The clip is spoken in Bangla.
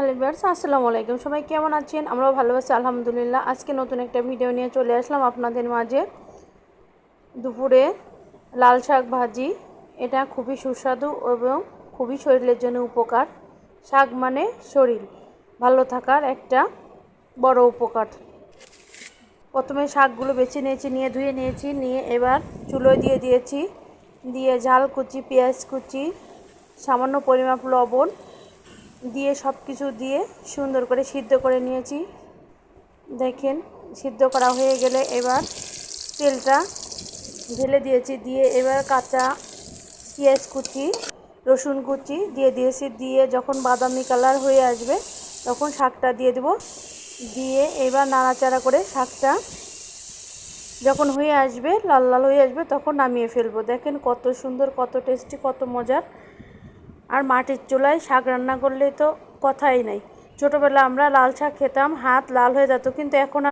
হ্যালো ভিউয়ার্স, আসসালামু আলাইকুম। সবাই কেমন আছেন? আমরাও ভালো আছি, আলহামদুলিল্লাহ। আজকে নতুন একটা ভিডিও নিয়ে চলে আসলাম আপনাদের মাঝে। দুপুরে লাল শাক ভাজি, এটা খুবই সুস্বাদু এবং খুবই শরীরের জন্য উপকার। শাক মানে শরীর, ভালো থাকার একটা বড় উপকার। প্রথমে শাকগুলো বেছে নিয়েছি, নিয়ে ধুয়ে নিয়েছি, নিয়ে এবার চুলোয় দিয়ে দিয়েছি। দিয়ে ঝাল কুচি, পেঁয়াজ কুচি, সামান্য পরিমাপ লবণ দিয়ে সব কিছু দিয়ে সুন্দর করে সিদ্ধ করে নিয়েছি। দেখেন, সিদ্ধ করা হয়ে গেলে এবার তেলটা ঢেলে দিয়েছি, দিয়ে এবার কাঁচা পেঁয়াজ কুচি, রসুন কুচি দিয়ে দিয়েছি। দিয়ে যখন বাদামি কালার হয়ে আসবে, তখন শাকটা দিয়ে দেব। দিয়ে এবার নাড়াচাড়া করে শাকটা যখন হয়ে আসবে, লাল লাল হয়ে আসবে, তখন নামিয়ে ফেলব। দেখেন কত সুন্দর, কত টেস্টি, কত মজার। আর মাটির চুলায় শাক রান্না করলে তো কথাই নাই। ছোটোবেলা আমরা লাল শাক খেতাম, হাত লাল হয়ে যেত, কিন্তু এখন